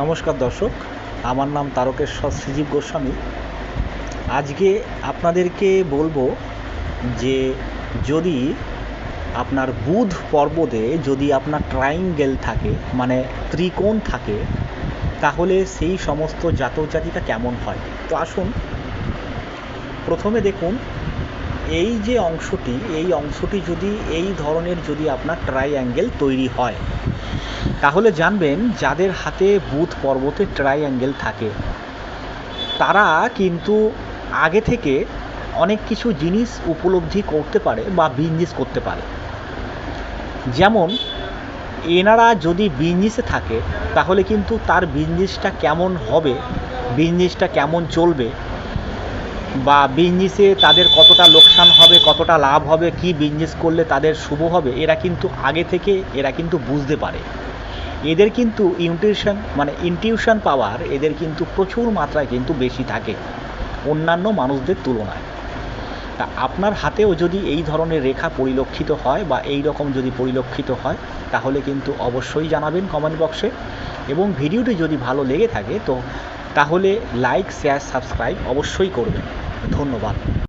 নমস্কার দর্শক, আমার নাম তারকেশ্বর শ্রীজীব গোস্বামী। আজকে আপনাদেরকে বলব যে যদি আপনার বুধ পর্বতে যদি আপনার ট্রাইঙ্গেল থাকে মানে ত্রিকোণ থাকে, তাহলে সেই সমস্ত জাতক জাতিকা কেমন হয়? তো আসুন, প্রথমে দেখুন, এই যে অংশটি, এই অংশটি যদি এই ধরনের যদি আপনার ট্রাইঅ্যাঙ্গেল তৈরি হয় তাহলে জানবেন যাদের হাতে বুধ পর্বতে ট্রাইঅ্যাঙ্গেল থাকে, তারা কিন্তু আগে থেকে অনেক কিছু জিনিস উপলব্ধি করতে পারে বা বিজনেস করতে পারে। যেমন, এনারা যদি বিজনেসে থাকে, তাহলে কিন্তু তার বিজনেসটা কেমন হবে বিজনেসটা কেমন চলবে, বা বিজনেসে তাদের কতটা লোকসান হবে, কতটা লাভ হবে, কি বিজনেস করলে তাদের শুভ হবে, এরা কিন্তু আগে থেকে, এরা কিন্তু বুঝতে পারে। এদের কিন্তু ইউটিউশন মানে ইনটিউশন পাওয়ার এদের কিন্তু প্রচুর মাত্রায় কিন্তু বেশি থাকে অন্যান্য মানুষদের তুলনায়। তা আপনার হাতেও যদি এই ধরনের রেখা পরিলক্ষিত হয় বা এই রকম যদি পরিলক্ষিত হয়, তাহলে কিন্তু অবশ্যই জানাবেন কমেন্ট বক্সে এবং ভিডিওটি যদি ভালো লেগে থাকে তো, তাহলে লাইক শেয়ার সাবস্ক্রাইব অবশ্যই করবেন। ধন্যবাদ।